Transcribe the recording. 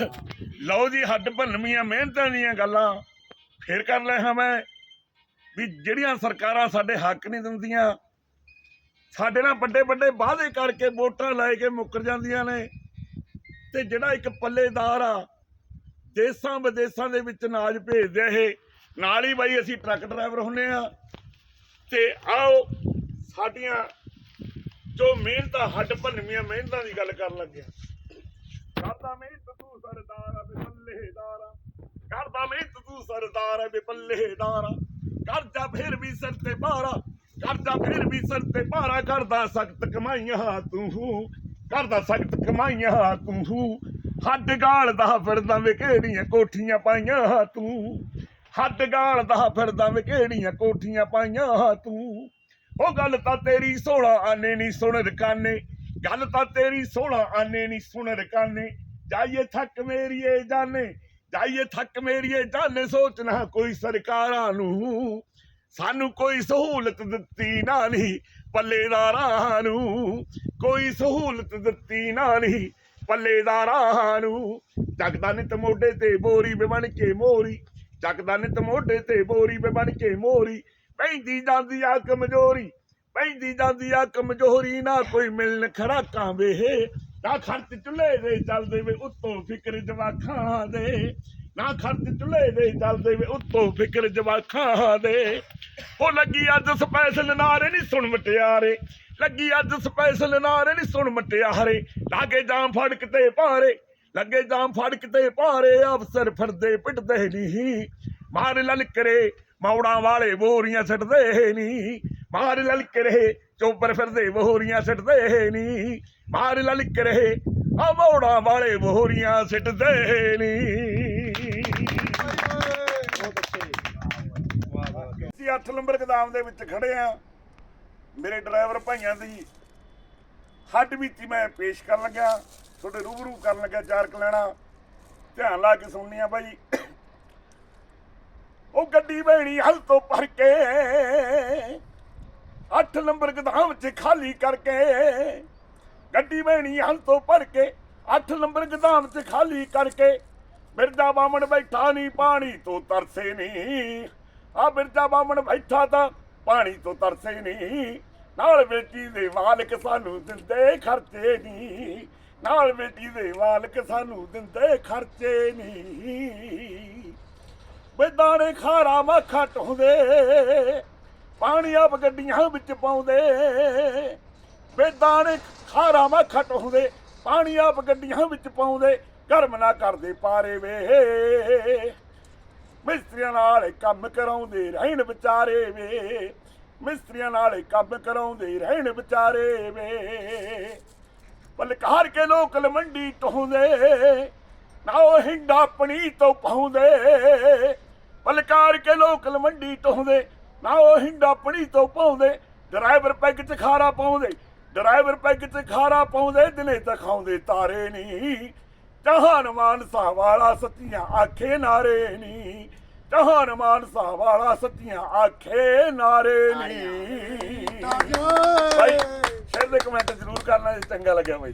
ਲਓ ਜੀ, ਹੱਡ ਭੰਨਵੀਆਂ, ਮਿਹਨਤਾਂ ਦੀਆਂ ਗੱਲਾਂ। ਫੇਰ ਕਰ ਲਿਆ ਮੈਂ ਵੀ ਜਿਹੜੀਆਂ ਸਰਕਾਰਾਂ ਸਾਡੇ ਹੱਕ ਨਹੀਂ ਦਿੰਦੀਆਂ, ਸਾਡੇ ਨਾਲ ਵੱਡੇ ਵੱਡੇ ਵਾਅਦੇ ਕਰਕੇ ਵੋਟਾਂ ਲੈ ਕੇ ਮੁੱਕਰ ਜਾਂਦੀਆਂ ਨੇ। ਤੇ ਜਿਹੜਾ ਇੱਕ ਪੱਲੇਦਾਰ ਆ, ਦੇਸਾਂ ਵਿਦੇਸਾਂ ਦੇ ਵਿੱਚ ਅਨਾਜ ਭੇਜਦੇ ਇਹ, ਨਾਲ ਹੀ ਬਾਈ ਅਸੀਂ ਟਰੱਕ ਡਰਾਈਵਰ ਹੁੰਨੇ ਆ। ਤੇ ਆਓ, ਸਾਡੀਆਂ ਜੋ ਮਿਹਨਤਾਂ, ਹੱਡ ਭੰਨਵੀਆਂ ਮਿਹਨਤਾਂ ਦੀ ਗੱਲ ਕਰਨ ਲੱਗੇ ਕਰਦਾ ਮਿਹਨਤ ਤੂੰ ਸਰਦਾਰ ਆ ਬੇ ਕਰਦਾ ਮਿਹਨਤ ਤੂੰ ਸਰਦਾਰ ਆ ਬੇ ਕਰਦਾ ਫਿਰ ਵੀ ਸਿਰ ਤੇ ਭਾਰਾ, ਕਰਦਾ ਫਿਰ ਵੀ ਸਿਰ ਤੇ ਭਾਰਾ, ਕਰਦਾ ਸਖਤ ਕਮਾਈਆਂ ਤੂੰ। ਕਰਦਾ ਸਖਤ ਕਮਾਈਆਂ ਤੂੰ। ਹੱਡ ਗਾਲ ਦਾ ਫਿਰਦਾ ਵੇ ਕਿਹੜੀਆਂ ਕੋਠੀਆਂ ਪਾਈਆਂ ਤੂੰ। ਹੱਦ ਗਾਲ ਦਾ ਫਿਰਦਾ ਵੇ ਕਿਹੜੀਆਂ ਕੋਠੀਆਂ ਪਾਈਆਂ ਤੂੰ। ਉਹ ਗੱਲ ਤਾਂ ਤੇਰੀ 16 ਆਨੇ ਨਹੀਂ ਸੁਣ ਰਕਾਨੇ। ਗੱਲ ਤਾਂ ਤੇਰੀ 16 ਆਨੇ ਨਹੀਂ ਸੁਣ ਰਕਾਨੇ ਜਾਈਏ ਥੱਕ ਮੇਰੀਏ ਜਾਣੇ ਜਾਈਏ ਥੱਕ ਮੇਰੀਏ ਜਾਣੇ ਸੋਚਣਾ ਕੋਈ ਸਰਕਾਰਾਂ ਨੂੰ। ਸਾਨੂੰ ਕੋਈ ਸਹੂਲਤ ਦਿੱਤੀ ਨਾ ਨਹੀਂ ਪੱਲੇਦਾਰਾਂ ਨੂੰ। ਕੋਈ ਸਹੂਲਤ ਦਿੱਤੀ ਨਾ ਨਹੀਂ ਪੱਲੇਦਾਰਾਂ ਨੂੰ। ਜਗਦਾ ਨਿਤ ਮੋਢੇ ਤੇ ਬੋਰੀ ਬਣ ਕੇ ਮੋਰੀ ਜਗਦਾ ਨਿਤ ਮੋਢੇ ਤੇ ਬੋਰੀ ਵੇ ਬਣ ਕੇ ਮੋਰੀ। ਪੈਂਦੀ ਜਾਂਦੀ ਆ ਕਮਜ਼ੋਰੀ ਪੈਂਦੀ ਜਾਂਦੀ ਆ, ਕਮਜ਼ੋਰੀ ਨਾ ਕੋਈ ਮਿਲਣ ਖਰਾਕਾਂ ਵੇ। ਨਾ ਖਰਚ ਚੁੱਲ੍ਹੇ ਦੇ ਚੱਲਦੇ ਵੇ ਉੱਤੋਂ ਫਿਕਰ ਜਵਾਖਾਂ ਦੇ। ਨਾ ਖਰਚ ਚੁੱਲੇ ਦੇ ਚੱਲਦੇ ਵੇ ਉੱਤੋਂ ਫਿਕਰ ਜਵਾਖਾਂ ਦੇ। ਉਹ ਲੱਗੀ ਅੱਜ ਸਪੈਸ਼ਲ ਨਾਰੇ ਨਹੀਂ ਸੁਣ ਮਟਿਆਰੇ। ਲੱਗੀ ਅੱਜ ਸਪੈਸ਼ਲ ਨਾਰੇ ਨਹੀਂ ਸੁਣ ਮਟਿਆਰੇ। ਲਾਗੇ ਜਾਮ ਫੜਕ ਤੇ ਭਾਰੇ। ਲੱਗੇ ਜਾਮ ਫੜਕ ਤੇ ਭਾਰੇ, ਅਫਸਰ ਫਿਰਦੇ ਪਿੱਟਦੇ ਨਹੀਂ ਮਾਰ ਲਲਕਰੇ, ਮੌੜਾਂ ਵਾਲੇ ਬੋਰੀਆਂ ਛੱਡਦੇ ਨਹੀਂ ਮਾਰ ਲਲਕਰੇ ਚੋਪਰ ਫਿਰਦੇ ਬੋਰੀਆਂ ਛੱਡਦੇ ਨਹੀਂ ਮਾਰ ਲਲਕਰੇ ਆ ਮੌੜਾਂ ਵਾਲੇ ਬੋਰੀਆਂ ਛੱਡਦੇ ਨਹੀਂ ਅਸੀਂ 8 ਨੰਬਰ ਗਦਾਮ ਦੇ ਵਿੱਚ ਖੜੇ ਆ। ਮੇਰੇ ਡਰਾਈਵਰ ਭਾਈਆਂ ਦੀ ਹੱਡ ਬੀਤੀ ਮੈਂ ਪੇਸ਼ ਕਰਨ ਲੱਗਾ ਤੁਹਾਡੇ ਰੂਬਰੂ ਕਰਨ ਲੱਗਾ ਚਾਰ ਕਲੈਣਾ ਧਿਆਨ ਲਾ ਕੇ ਸੁਣਨੀ ਆ ਬਾਈ। ਉਹ ਗੱਡੀ ਬਹਿਣੀ ਹਲ ਤੋਂ ਭਰ ਕੇ 8 ਨੰਬਰ ਗਦਾਮ 'ਚ ਖਾਲੀ ਕਰਕੇ ਗੱਡੀ ਬਹਿਣੀ ਹਲ ਤੋਂ ਭਰ ਕੇ 8 ਨੰਬਰ ਗਦਾਮ 'ਚ ਖਾਲੀ ਕਰਕੇ। ਬਿਰਦਾ ਬਾਮਣ ਬੈਠਾ ਨਹੀਂ ਪਾਣੀ ਤੋਂ ਤਰਸੇ ਨਹੀਂ ਆ ਬਿਰਦਾ ਬਾਮਣ ਬੈਠਾ ਤਾਂ ਪਾਣੀ ਤੋਂ ਤਰਸੇ ਨਹੀਂ ਨਾਲ ਬੇਟੀ ਦੇ ਮਾਲਕ ਸਾਨੂੰ ਦਿੰਦੇ ਖਰਚੇ ਨਹੀਂ ਨਾਲ ਬੇਟੀ ਦੇ ਮਾਲਕ ਸਾਨੂੰ ਦਿੰਦੇ ਖਰਚੇ ਨਹੀਂ ਵੇ ਖਾਰਾ ਮੱਖਾ ਢੋਂਦੇ ਪਾਣੀ ਆਪ ਗੱਡੀਆਂ ਵਿੱਚ ਪਾਉਂਦੇ। ਵੇ ਦਾਣੇ ਖਾਰਾ ਮੱਖਾ ਢੋਂਦੇ ਪਾਣੀ ਆਪ ਗੱਡੀਆਂ ਵਿੱਚ ਪਾਉਂਦੇ। ਕਰਮ ਨਾ ਕਰਦੇ ਪਾਰੇ ਵੇ। ਮਿਸਤਰੀਆਂ ਨਾਲ ਕੰਮ ਕਰਾਉਂਦੇ ਰਹਿਣ ਵਿਚਾਰੇ ਵੇ। ਮਿਸਤਰੀਆਂ ਨਾਲ ਕੰਮ ਕਰਾਉਂਦੇ ਰਹਿਣ ਵਿਚਾਰੇ ਵੇ। ਪਲਕਾਰ ਕੇ ਲੋਕ ਮੰਡੀ ਟਹੁੰਦੇ ਨਾ ਉਹ ਹਿੰਡਾ ਪਣੀ ਤੋਂ ਪਾਉਂਦੇ। ਪਲਕਾਰ ਕੇ ਲੋਕ ਮੰਡੀ ਟਹੁੰਦੇ ਨਾ ਉਹ ਹਿੰਡਾ ਪਣੀ ਤੋਂ ਪਾਉਂਦੇ ਡਰਾਈਵਰ ਪੈਗ ਚ ਖਾਰਾ ਪਾਉਂਦੇ ਡਰਾਈਵਰ ਪੈਗ ਚ ਖਾਰਾ ਪਾਉਂਦੇ ਦਿਨੇ ਦਿਖਾਉਂਦੇ ਤਾਰੇ ਨਹੀਂ। ਮਾਨਸਾ ਵਾਲਾ ਸੱਚੀਆਂ ਆਖੇ ਨਾਰੇ ਨਹੀਂ। ਮਾਨਸਾ ਵਾਲਾ ਸੱਚੀਆਂ ਆਖੇ ਨਾਰੇ ਨਹੀਂ। ਭਾਈ ਸ਼ੇਰ ਦੇ ਕਮੈਂਟ ਜ਼ਰੂਰ ਕਰਨਾ ਜੇ ਚੰਗਾ ਲੱਗਿਆ ਬਾਈ